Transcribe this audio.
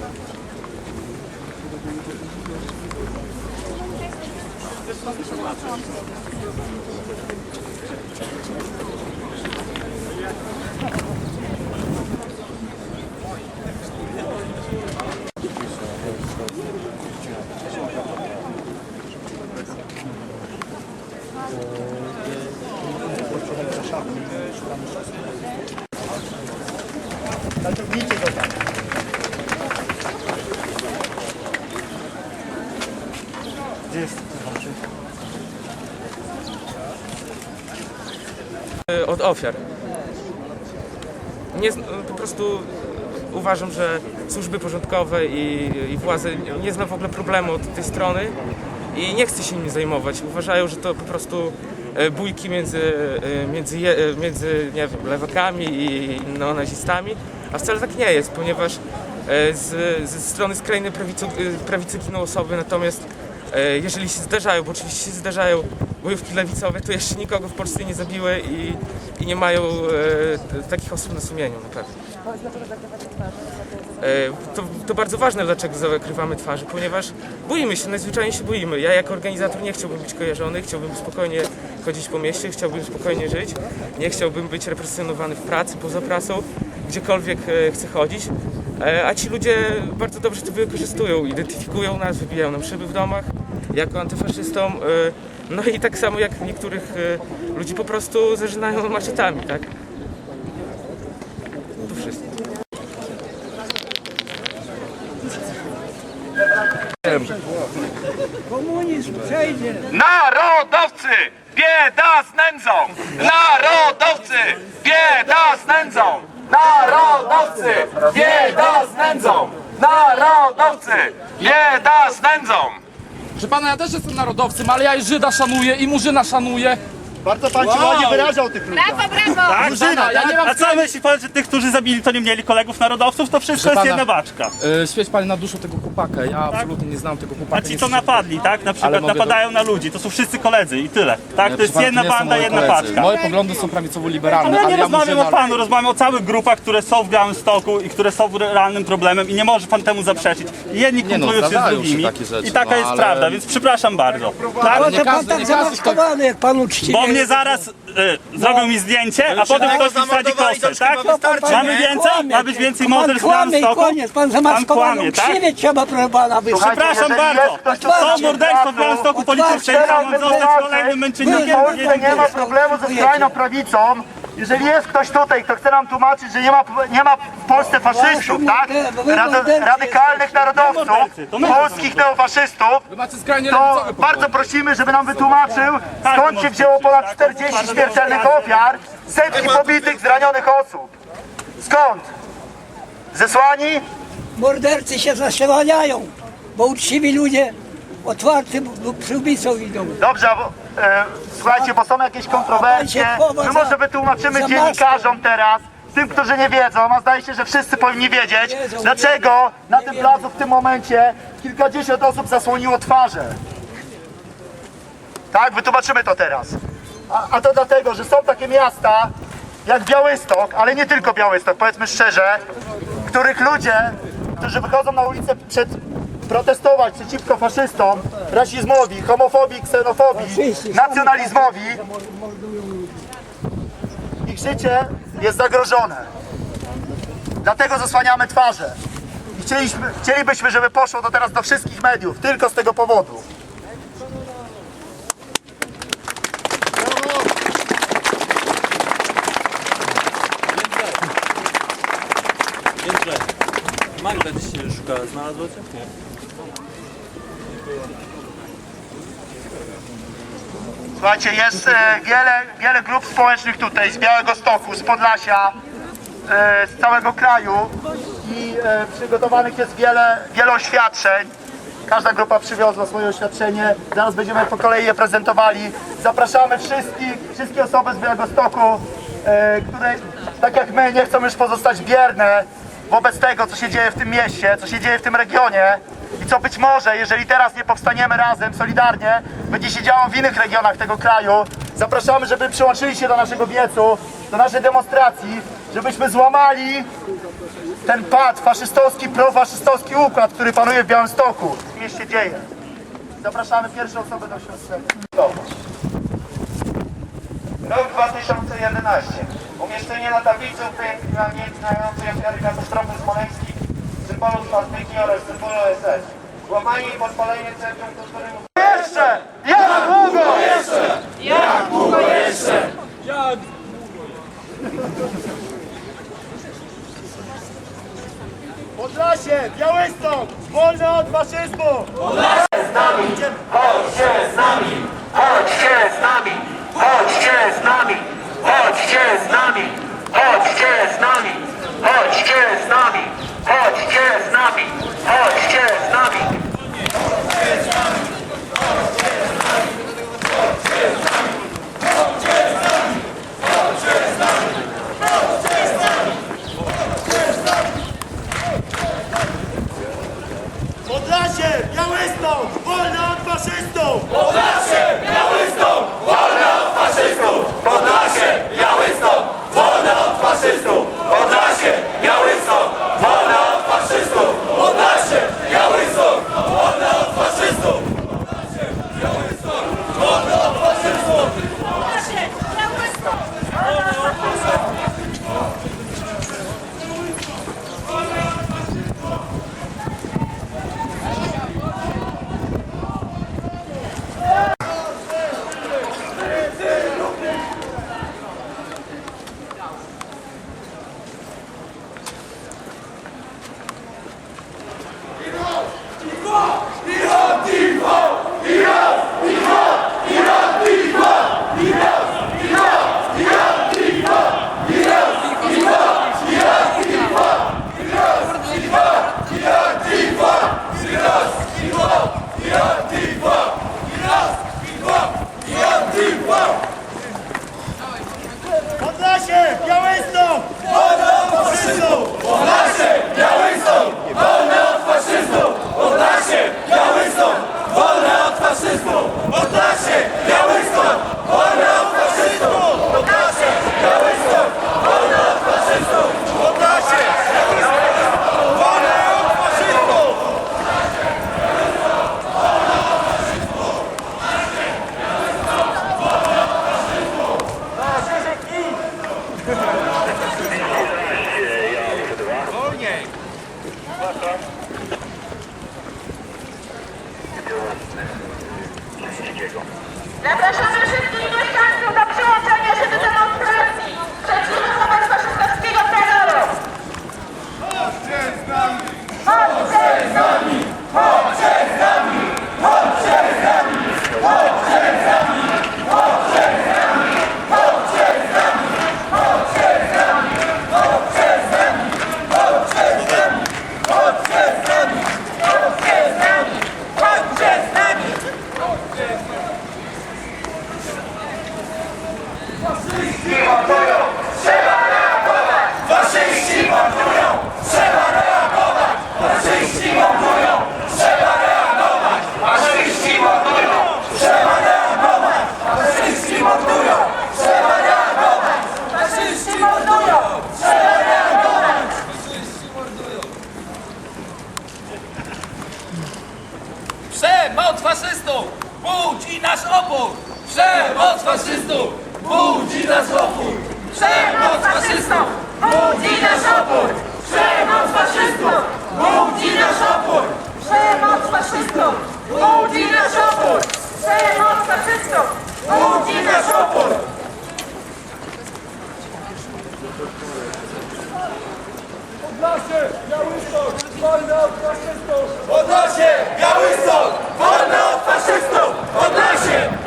Thank you. Od ofiar. Nie, po prostu uważam, że służby porządkowe i, i władze nie- zna w ogóle problemu od tej strony i nie chce się nim zajmować. Uważają, że to po prostu e, bójki między, e, między, e, między nie wiem, lewakami i neonazistami, a wcale tak nie jest, ponieważ z, ze strony skrajnej prawicy, prawicy giną osoby, natomiast jeżeli się zdarzają, bo oczywiście się zdarzają bojówki lewicowe, to jeszcze nikogo w Polsce nie zabiły i, i nie mają e, takich osób na sumieniu na pewno. E, to, to bardzo ważne, dlaczego zakrywamy twarze, ponieważ boimy się, najzwyczajniej się boimy. Ja jako organizator nie chciałbym być kojarzony, chciałbym spokojnie chodzić po mieście, chciałbym spokojnie żyć, nie chciałbym być represjonowany w pracy, poza pracą, gdziekolwiek e, chcę chodzić. E, A ci ludzie bardzo dobrze to wykorzystują, identyfikują nas, wybijają nam szyby w domach jako antyfaszystom. e, No i tak samo jak niektórych e, ludzi po prostu zażynają maczetami, tak? To wszystko. Komunizm przejdzie. Narodowcy! Bieda z nędzą! Narodowcy! Bieda z nędzą! Narodowcy! Bieda z nędzą! Narodowcy! Bieda z nędzą! Że pana ja też jestem narodowcem, ale ja i Żyda szanuję i Murzyna szanuję. Bardzo pan się ładnie wyrażał tych ludziach. Brawo, brawo! Tak, Murzyna, ja nie mam A co myśli pan, że tych, którzy zabili, to nie mieli kolegów narodowców? To wszystko Proszę jest pana. jedna baczka. Yy, świeć pan na duszę tego chłopaka. Ja absolutnie nie znam tego chłopaka. A ci, nie co napadli, tak? Na przykład mogę napadają na ludzi. To są wszyscy koledzy i tyle. Tak? To Proszę jest pana, jedna nie są banda, jedna koledzy. paczka. Moje poglądy są prawicowo-liberalne, Ale ja nie ale ja rozmawiam o panu, rozmawiam o całych grupach, które są w Białymstoku i które są realnym problemem i nie może pan temu zaprzeczyć. Jedni no, się z zdarzają się drugimi takie rzeczy, i taka no, jest ale- prawda, więc przepraszam bardzo. Tak? Ale nie to pan każdy- tak nie każdy zamaskowany, jak pan uczciwie. Bo mnie zaraz y, zrobił mi zdjęcie, a potem ktoś mi wsadzi kosę, tak? pan Mamy nie więcej? kłamie. Ma być więcej Pan morderstw w kłamie i Białymstoku? koniec, pan zamaskowany, kłamie, tak? uczciwie trzeba proszę pana. Przepraszam Jeżeli bardzo. jest ktoś To z morderstwo w placu, Białymstoku otwarcie nam mam zostać kolejnym W męczennikiem. Polsce nie ma problemu ze skrajną prawicą. Jeżeli jest ktoś tutaj, kto chce nam tłumaczyć, że nie ma, nie ma w Polsce faszystów, tak? Rady, radykalnych narodowców, polskich neofaszystów, to bardzo prosimy, żeby nam wytłumaczył, skąd się wzięło ponad 40 śmiertelnych ofiar, setki pobitych, zranionych osób. Skąd? Zesłani? Mordercy się zasłaniają, bo uczciwi ludzie otwartym przyłbicą idą. Dobrze, bo, e, słuchajcie, bo są jakieś kontrowersje. My może wytłumaczymy dziennikarzom teraz, tym, którzy nie wiedzą, a zdaje się, że wszyscy powinni wiedzieć, Wiedzą, dlaczego na tym placu w tym momencie kilkadziesiąt osób zasłoniło twarze. Tak, wytłumaczymy to teraz. A, a to dlatego, że są takie miasta jak Białystok, ale nie tylko Białystok, powiedzmy szczerze, w których ludzie, którzy wychodzą na ulicę przed protestować przeciwko faszystom, rasizmowi, homofobii, ksenofobii, nacjonalizmowi, ich życie jest zagrożone. Dlatego zasłaniamy twarze. I chcieliśmy, chcielibyśmy, żeby poszło to teraz do wszystkich mediów, tylko z tego powodu. Magda dzisiaj szuka, znalazła cię? Nie. Słuchajcie, jest e, wiele, wiele grup społecznych tutaj z Białego Stoku, z Podlasia, e, z całego kraju i e, przygotowanych jest wiele, wiele oświadczeń. Każda grupa przywiozła swoje oświadczenie. Zaraz będziemy po kolei je prezentowali. Zapraszamy wszystkich, wszystkie osoby z Białego Stoku, e, które tak jak my nie chcą już pozostać bierne wobec tego, co się dzieje w tym mieście, co się dzieje w tym regionie co być może, jeżeli teraz nie powstaniemy razem, solidarnie, będzie się działo w innych regionach tego kraju. Zapraszamy, żeby przyłączyli się do naszego wiecu, do naszej demonstracji, żebyśmy złamali ten pad, faszystowski, profaszystowski układ, który panuje w Białymstoku. W mieście dzieje. Zapraszamy pierwszą osobę do oświadczenia. Rok 2011. Umieszczenie na tablicy upamiętniającej ofiary katastrofy smoleńskiej symbolu swastyki oraz symbolu SS. Łamanie i podpalenie Centrum Kultury Jeszcze! Jak długo? Jeszcze? Jak długo jeszcze? Podlasie, Białystok, wolny od faszyzmu! Chodźcie z nami, chodźcie z nami, chodźcie z nami, chodźcie z nami, chodźcie z nami, chodźcie z nami, Zapraszamy wszystkich mieszkańców do przyłączenia się do demonstracji przeciwko wobec faszystowskiego terroru. Chodźcie z nami! Chodźcie z nami! Chodźcie z nami! Odnośnie! Białystok! Wolna od faszystów! Odnośnie!